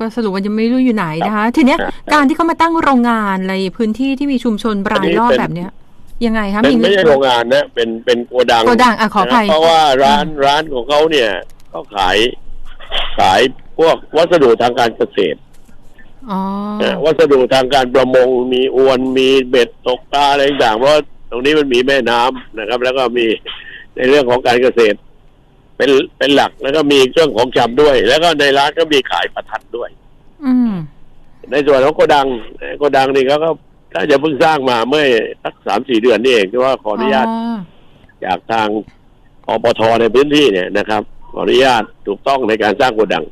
ก็สรุปว่ายังไม่รู้อยู่ไหนนะคะทีเนี้ยครับการที่เขามาตั้งโรงงานในพื้นที่ที่มีชุมชนรายรอบอันนี้เป็นแบบเนี้ย ยังไงคะเป็นไม่ใช่โรงงานนะ เป็นเป็นโกดังโกดังอะขออภัยนะเพราะว่าร้านร้านของเขาเนี่ยก็ขายขายพวกวัสดุทางการเกษตรอ๋อนะวัสดุทางการประมงมีอวนมีเบ็ดตกปลาอะไรต่างๆเพราะตรงนี้มันมีแม่น้ำนะครับ แล้วก็มีในเรื่องของการเกษตร เป็นเป็นหลักแล้วก็มีเครื่องของชำด้วย แล้วก็ในร้านก็มีขายประทัดด้วย อืมในส่วนของโกดังโกดังนี่เขาก็ถ้าจะเพิ่งสร้างมาเมื่อสักสามสี่เดือนนี่เองที่ว่าขออนุญาตจากทางอปทในพื้นที่เนี่ยนะครับ ขออนุญาตถูกต้องในการสร้างโกดัง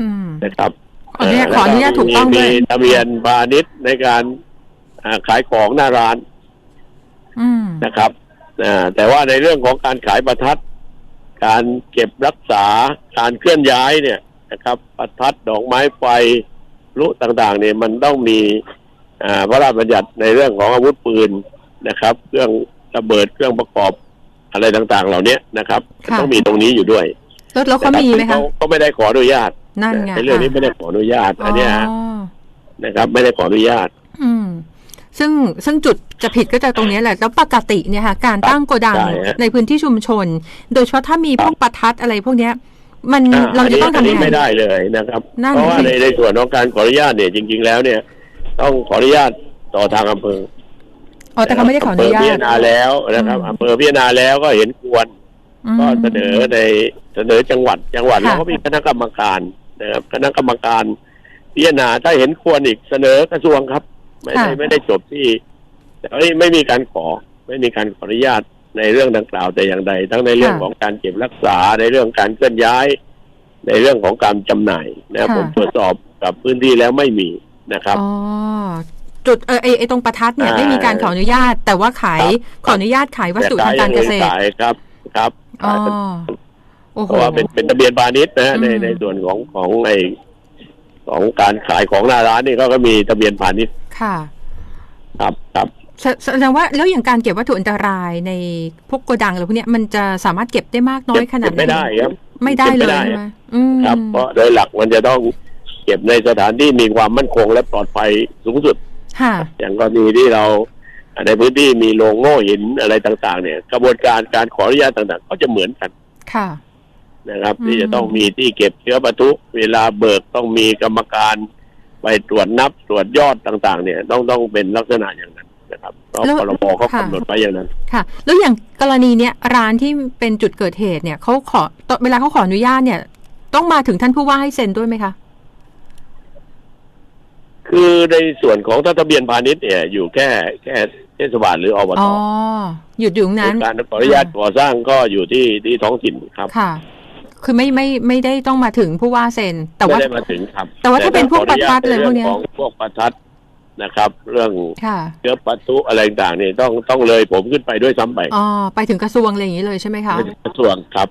อืมนะครับขออนุญาตเขออนุญาตถูกต้องมีด้วยมีทะเบียนพาณิชย์ในการอ่าขายของหน้าร้านอืมนะครับอ่าแต่ว่าในเรื่องของการขายประทัด การเก็บรักษาการเคลื่อนย้ายเนี่ยนะครับประทัดดอกไม้ไฟพลุต่างๆ เนี่ยมันต้องมีอ่าพระราชบัญญัติในเรื่องของอาวุธปืนนะครับ เครื่องระเบิดเครื่องประกอบอะไรต่างๆ เหล่านี้นะครับค่ะต้องมีตรงนี้อยู่ด้วยแล้วแล้วเขามีไหมแต่คะก็ไม่ได้ขออนุญาตนั่นไงในเรื่องนี้ไม่ได้ขออนุญาตอันเนี้ยอ๋อนะครับ ไม่ได้ขออนุญาตอืม ซึ่งซึ่งจุดจะผิดก็จะตรงนี้แหละ แล้วปกติเนี่ยค่ะการตั้งโกดังใช่ฮะในพื้นที่ชุมชน โดยเฉพาะถ้ามีพวกประทัดอะไรพวกเนี้ยมันอ่เราจะต้องนทำนี้ยังไงไม่ได้เลยนะครับนั่นเพราะว่าสิในในส่วนของการขออนุญาตเนี่ยจริง ๆ แล้วเนี่ย ต้องขออนุญาตต่อทางอำเภออ๋อแต่เขาไม่ได้ขออนุญาำเภพิตจารณาแล้วนะครับอืมอำเภอพิจารณาแล้วก็เห็นควรมก็เสนอในเสนอจังหวัดจังหวัดค่ะเราก็มีคณะกรรมการนะครับคณะกรรมการพิจารณาถ้าเห็นควรอีกเสนอกระทรวงครับ ไม่ได้ไม่ได้จบที่แต่ไม่ไม่มีการขอ ไม่มีการขออนุญาตในเรื่องดังกล่าวแต่อย่างใด ทั้งในเรื่องของการเก็บรักษาในเรื่องการเคลื่อนย้าย ในเรื่องของการจำหน่ายนะครับผมตรวจสอบกับพื้นที่แล้วไม่มีนะครับอ๋อจุดเออไอไอตรงประทัดเนี่ยอ่าไม่มีการขออนุญาต แต่ว่าขายครับขออนุญาตขายวัสดุทางการเกษตรขายครับครับอ๋อโอ้เพโหราะว่าเป็นเป็นทะเบียนพาณิชย์นะฮะในอืมในส่วนของของในของการขายของหน้าร้านนี่ก็ก็มีทะเบียนพาณิชย์ ค่ะ ครับครับแสแสดงว่าแล้วอย่างการเก็บวัตถุอันตรายในพวกโกดังอะไรพวกเนี้ยมันจะสามารถเก็บได้มากน้อยขนาดเก็บไหนไม่ได้ครับ ไม่ได้เลยเก็บไม่ได้ใช่ไหมอืมครับ เพราะโดยหลักมันจะต้องเก็บในสถานที่มีความมั่นคงและปลอดภัยสูงสุดค่ะอย่างกรณีที่เราในพื้นที่มีโรงโง่หินอะไรต่าง ๆ เนี่ย กระบวนการการขออนุญาตต่าง ๆ ก็จะเหมือนกัน ค่ะนะครับอืมที่จะต้องมีที่เก็บเชื้อปะทุเวลาเบิกต้องมีกรรมการ ไปตรวจนับตรวจยอดต่างๆ เนี่ยต้องต้องเป็นลักษณะอย่างนั้นนะครับเพราะพรบเขากำหนดไว้อย่างนั้น ค่ะ แล้วอย่างกรณีเนี้ยร้านที่เป็นจุดเกิดเหตุเนี่ยเขาขอตอนเวลาเขาขออนุญาตเนี่ย ต้องมาถึงท่านผู้ว่าให้เซ็นด้วยไหมคะคือในส่วนของทะเบียนพาณิชย์เนี่ยอยู่แค่แค่เทศบาลหรืออบตอ๋อหยุดอยู่ตรงนั้นการขออนุญาตก่อสร้างก็อยู่ที่ที่ท้องถิ่นครับค่ะ คือไม่ไม่ไม่ได้ต้องมาถึงผู้ว่าเซ็น แต่ไม่ว่าได้มาถึงครับ แต่ว่าถ้าเป็นพวกประทัดอะไรพวกเนี้ยของพวกประทัดนะครับ เรื่องค่ะเชื้อปะทุอะไรต่างๆเนี่ยต้องต้องเลยผมขึ้นไปด้วยซ้ำไปอ๋อไปถึงกระทรวงอะไรอย่างนี้เลยใช่ไหมคะไม่ใช่กระทรวงครับ